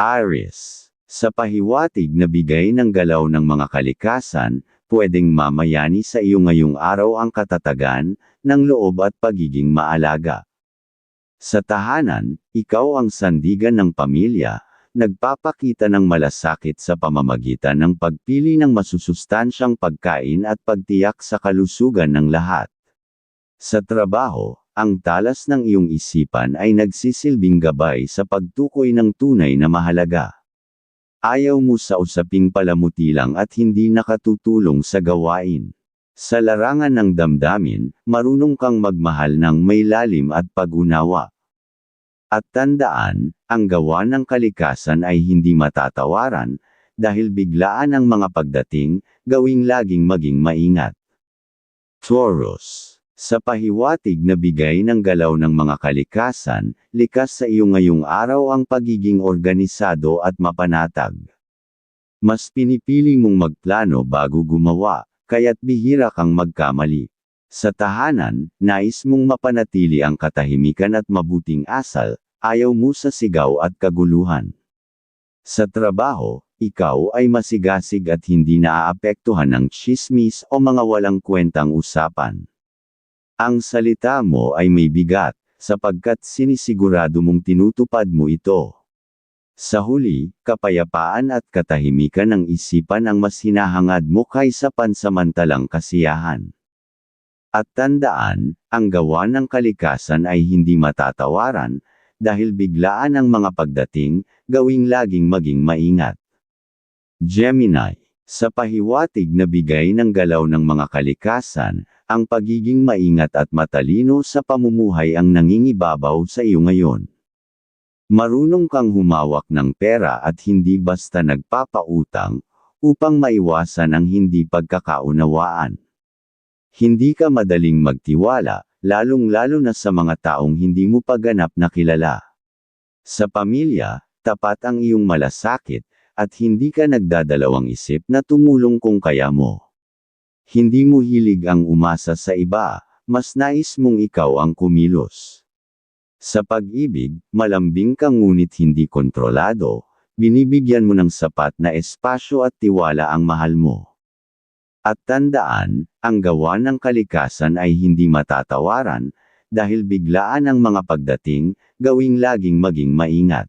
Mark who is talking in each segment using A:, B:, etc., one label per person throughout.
A: Aries. Sa pahiwatig na bigay ng galaw ng mga kalikasan, pwedeng mamayani sa iyo ngayong araw ang katatagan, ng loob at pagiging maalaga. Sa tahanan, ikaw ang sandigan ng pamilya, nagpapakita ng malasakit sa pamamagitan ng pagpili ng masusustansyang pagkain at pagtiyak sa kalusugan ng lahat. Sa trabaho, ang talas ng iyong isipan ay nagsisilbing gabay sa pagtukoy ng tunay na mahalaga. Ayaw mo sa usaping palamuti lang at hindi nakatutulong sa gawain. Sa larangan ng damdamin, marunong kang magmahal ng may lalim at pag-unawa. At tandaan, ang gawa ng kalikasan ay hindi matatawaran, dahil biglaan ang mga pagdating, gawing laging maging maingat. Taurus sa pahiwatig na bigay ng galaw ng mga kalikasan, likas sa iyo ngayong araw ang pagiging organisado at mapanatag. Mas pinipili mong magplano bago gumawa, kaya't bihira kang magkamali. Sa tahanan, nais mong mapanatili ang katahimikan at mabuting asal, ayaw mo sa sigaw at kaguluhan. Sa trabaho, ikaw ay masigasig at hindi naaapektuhan ng chismis o mga walang kwentang usapan. Ang salita mo ay may bigat, sapagkat sinisigurado mong tinutupad mo ito. Sa huli, kapayapaan at katahimikan ng isipan ang mas hinahangad mo kaysa pansamantalang kasiyahan. At tandaan, ang gawa ng kalikasan ay hindi matatawaran, dahil biglaan ang mga pagdating, gawing laging maging maingat. Gemini, sa pahiwatig na bigay ng galaw ng mga kalikasan, ang pagiging maingat at matalino sa pamumuhay ang nangingibabaw sa iyo ngayon. Marunong kang humawak ng pera at hindi basta nagpapautang, upang maiwasan ang hindi pagkakaunawaan. Hindi ka madaling magtiwala, lalong-lalo na sa mga taong hindi mo paganap na kilala. Sa pamilya, tapat ang iyong malasakit, at hindi ka nagdadalawang isip na tumulong kung kaya mo. Hindi mo hilig ang umasa sa iba, mas nais mong ikaw ang kumilos. Sa pag-ibig, malambing ka ngunit hindi kontrolado, binibigyan mo ng sapat na espasyo at tiwala ang mahal mo. At tandaan, ang gawa ng kalikasan ay hindi matatawaran, dahil biglaan ang mga pagdating, gawing laging maging maingat.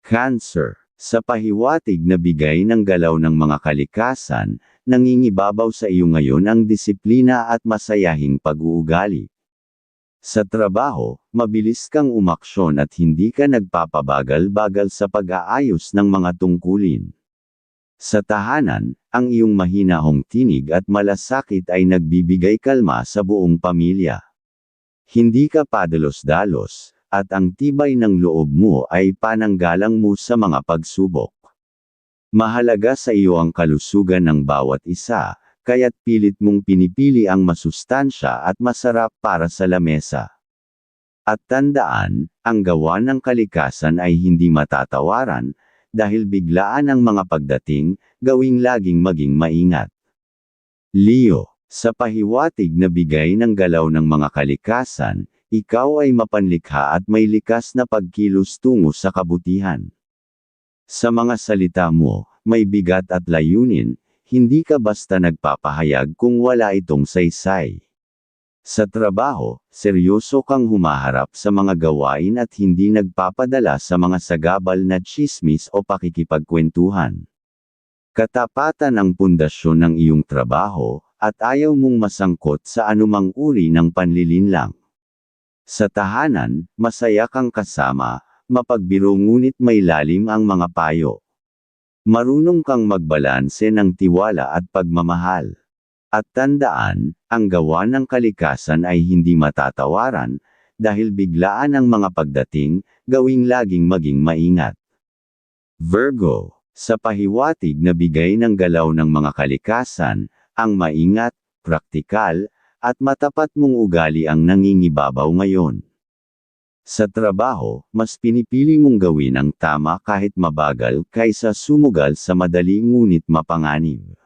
A: Cancer Sa pahiwatig na bigay ng galaw ng mga kalikasan, nangingibabaw sa iyo ngayon ang disiplina at masayahing pag-uugali. Sa trabaho, mabilis kang umaksyon at hindi ka nagpapabagal-bagal sa pag-aayos ng mga tungkulin. Sa tahanan, ang iyong mahinahong tinig at malasakit ay nagbibigay kalma sa buong pamilya. Hindi ka padalos-dalos, at ang tibay ng loob mo ay pananggalang mo sa mga pagsubok. Mahalaga sa iyo ang kalusugan ng bawat isa, kaya't pilit mong pinipili ang masustansya at masarap para sa lamesa. At tandaan, ang gawa ng kalikasan ay hindi matatawaran, dahil biglaan ang mga pagdating, gawing laging maging maingat. Leo, sa pahiwatig na bigay ng galaw ng mga kalikasan, ikaw ay mapanlikha at may likas na pagkilos tungo sa kabutihan. Sa mga salita mo, may bigat at layunin, hindi ka basta nagpapahayag kung wala itong saysay. Sa trabaho, seryoso kang humaharap sa mga gawain at hindi nagpapadala sa mga sagabal na chismis o pakikipagkwentuhan. Katapatan ang pundasyon ng iyong trabaho, at ayaw mong masangkot sa anumang uri ng panlilinlang. Sa tahanan, masaya kang kasama, mapagbiro ngunit may lalim ang mga payo. Marunong kang magbalanse ng tiwala at pagmamahal. At tandaan, ang gawa ng kalikasan ay hindi matatawaran, dahil biglaan ang mga pagdating, gawing laging maging maingat. Virgo, sa pahiwatig na bigay ng galaw ng mga kalikasan, ang maingat, praktikal, at matapat mong ugali ang nangingibabaw ngayon. Sa trabaho, mas pinipili mong gawin ang tama kahit mabagal kaysa sumugal sa madali ngunit mapanganib.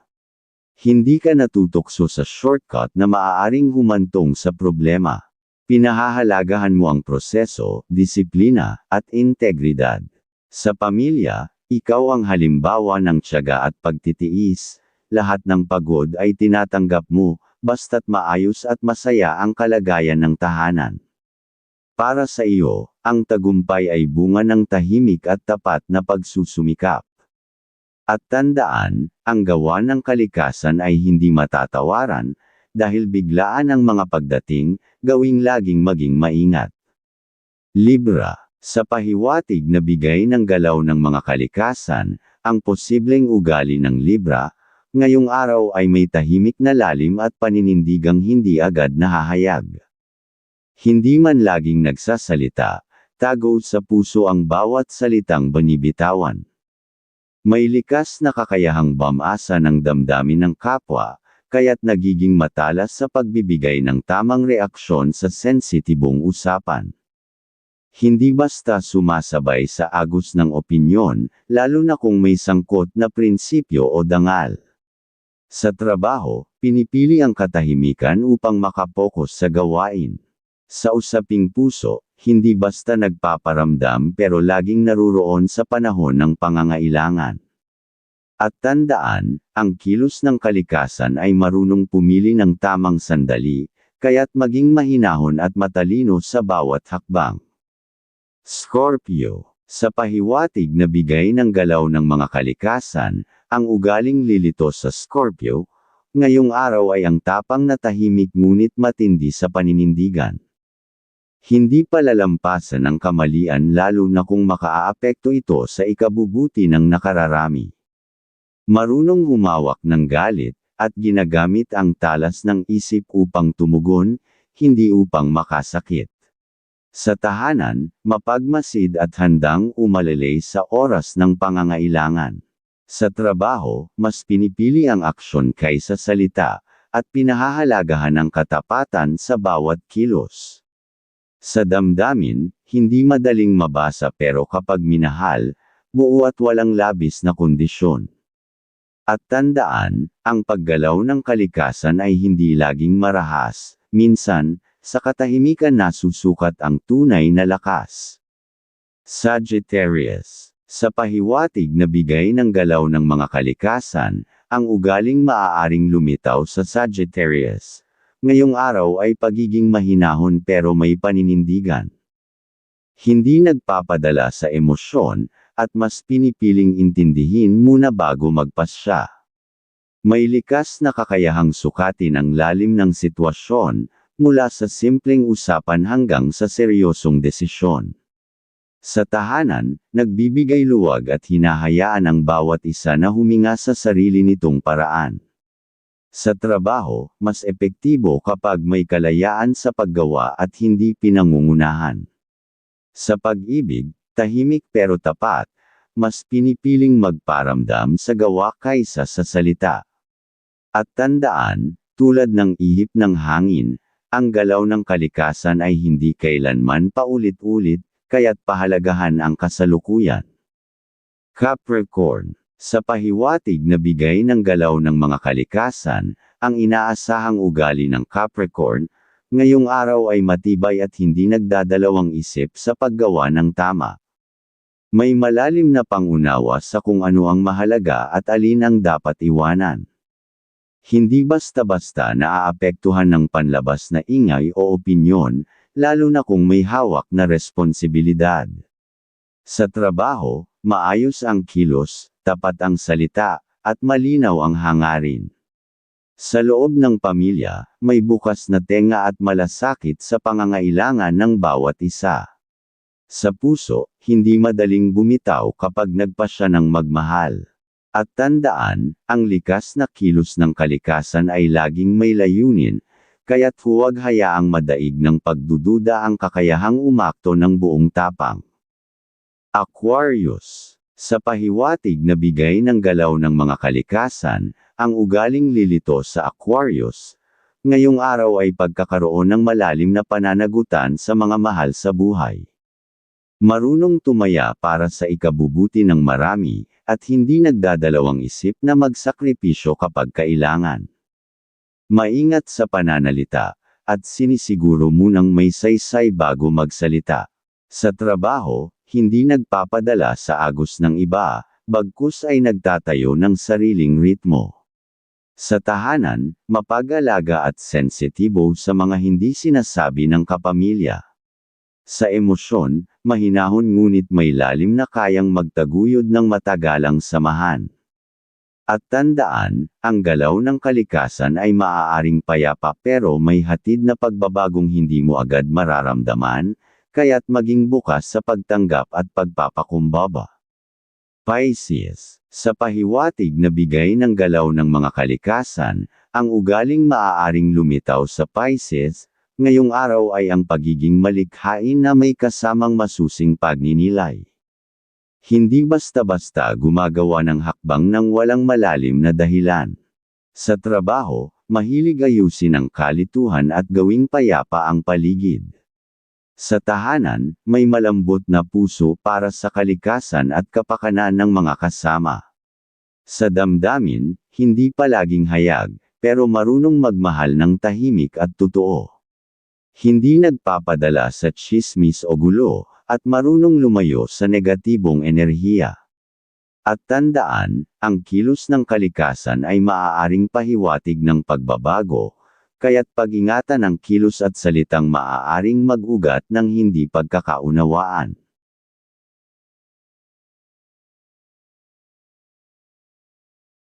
A: Hindi ka natutokso sa shortcut na maaaring humantong sa problema. Pinahahalagahan mo ang proseso, disiplina, at integridad. Sa pamilya, ikaw ang halimbawa ng tiyaga at pagtitiis, lahat ng pagod ay tinatanggap mo, basta't maayos at masaya ang kalagayan ng tahanan. Para sa iyo, ang tagumpay ay bunga ng tahimik at tapat na pagsusumikap. At tandaan, ang gawa ng kalikasan ay hindi matatawaran, dahil biglaan ang mga pagdating, gawing laging maging maingat. Libra sa pahiwatig na bigay ng galaw ng mga kalikasan, ang posibleng ugali ng Libra, ngayong araw ay may tahimik na lalim at paninindigang hindi agad nahahayag. Hindi man laging nagsasalita, tago sa puso ang bawat salitang banibitawan. May likas na kakayahang bamasa ng damdamin ng kapwa, kaya't nagiging matalas sa pagbibigay ng tamang reaksyon sa sensitibong usapan. Hindi basta sumasabay sa agos ng opinyon, lalo na kung may sangkot na prinsipyo o dangal. Sa trabaho, pinipili ang katahimikan upang makapokus sa gawain. Sa usaping puso, hindi basta nagpaparamdam pero laging naruroon sa panahon ng pangangailangan. At tandaan, ang kilos ng kalikasan ay marunong pumili ng tamang sandali, kaya't maging mahinahon at matalino sa bawat hakbang. Scorpio. Sa pahiwatig na bigay ng galaw ng mga kalikasan, ang ugaling lilito sa Scorpio, ngayong araw ay ang tapang na tahimik ngunit matindi sa paninindigan. Hindi palalampasan ang kamalian lalo na kung makaaapekto ito sa ikabubuti ng nakararami. Marunong humawak ng galit, at ginagamit ang talas ng isip upang tumugon, hindi upang makasakit. Sa tahanan, mapagmasid at handang umalelay sa oras ng pangangailangan. Sa trabaho, mas pinipili ang aksyon kaysa salita, at pinahahalagahan ang katapatan sa bawat kilos. Sa damdamin, hindi madaling mabasa pero kapag minahal, buo at walang labis na kondisyon. At tandaan, ang paggalaw ng kalikasan ay hindi laging marahas, minsan, sa katahimikan nasusukat ang tunay na lakas. Sagittarius. Sa pahiwatig na bigay ng galaw ng mga kalikasan, ang ugaling maaaring lumitaw sa Sagittarius. Ngayong araw ay pagiging mahinahon pero may paninindigan. Hindi nagpapadala sa emosyon, at mas pinipiling intindihin muna bago magpasya. May likas na kakayahang sukatin ang lalim ng sitwasyon, mula sa simpleng usapan hanggang sa seryosong desisyon. Sa tahanan, nagbibigay luwag at hinahayaan ang bawat isa na huminga sa sarili nitong paraan. Sa trabaho, mas epektibo kapag may kalayaan sa paggawa at hindi pinangungunahan. Sa pag-ibig, tahimik pero tapat, mas pinipiling magparamdam sa gawa kaysa sa salita. At tandaan, tulad ng ihip ng hangin, ang galaw ng kalikasan ay hindi kailanman paulit-ulit, kaya't pahalagahan ang kasalukuyan. Capricorn Sa pahiwatig na bigay ng galaw ng mga kalikasan, ang inaasahang ugali ng Capricorn, ngayong araw ay matibay at hindi nagdadalawang isip sa paggawa ng tama. May malalim na pangunawa sa kung ano ang mahalaga at alin ang dapat iwanan. Hindi basta-basta naaapektuhan ng panlabas na ingay o opinyon, lalo na kung may hawak na responsibilidad. Sa trabaho, maayos ang kilos, tapat ang salita, at malinaw ang hangarin. Sa loob ng pamilya, may bukas na tenga at malasakit sa pangangailangan ng bawat isa. Sa puso, hindi madaling bumitaw kapag nagpasya ng magmahal. At tandaan, ang likas na kilos ng kalikasan ay laging may layunin, kaya't huwag hayaang madaig ng pagdududa ang kakayahang umakto ng buong tapang. Aquarius Sa pahiwatig na bigay ng galaw ng mga kalikasan, ang ugaling lilito sa Aquarius, ngayong araw ay pagkakaroon ng malalim na pananagutan sa mga mahal sa buhay. Marunong tumaya para sa ikabubuti ng marami, at hindi nagdadalawang isip na magsakripisyo kapag kailangan. Maingat sa pananalita, at sinisiguro munang may saysay bago magsalita. Sa trabaho, hindi nagpapadala sa agos ng iba, bagkus ay nagtatayo ng sariling ritmo. Sa tahanan, mapag-alaga at sensitibo sa mga hindi sinasabi ng kapamilya. Sa emosyon, mahinahon ngunit may lalim na kayang magtaguyod ng matagalang samahan. At tandaan, ang galaw ng kalikasan ay maaaring payapa pero may hatid na pagbabagong hindi mo agad mararamdaman, kaya't maging bukas sa pagtanggap at pagpapakumbaba. Pisces, sa pahiwatig na bigay ng galaw ng mga kalikasan, ang ugaling maaaring lumitaw sa Pisces, ngayong araw ay ang pagiging malikhain na may kasamang masusing pagninilay. Hindi basta-basta gumagawa ng hakbang ng walang malalim na dahilan. Sa trabaho, mahilig ayusin ang kalituhan at gawing payapa ang paligid. Sa tahanan, may malambot na puso para sa kalikasan at kapakanan ng mga kasama. Sa damdamin, hindi palaging hayag, pero marunong magmahal ng tahimik at totoo. Hindi nagpapadala sa chismis o gulo, at marunong lumayo sa negatibong enerhiya. At tandaan, ang kilos ng kalikasan ay maaaring pahiwatig ng pagbabago, kaya't pag-ingatan ang kilos at salitang maaaring mag-ugat ng hindi pagkakaunawaan.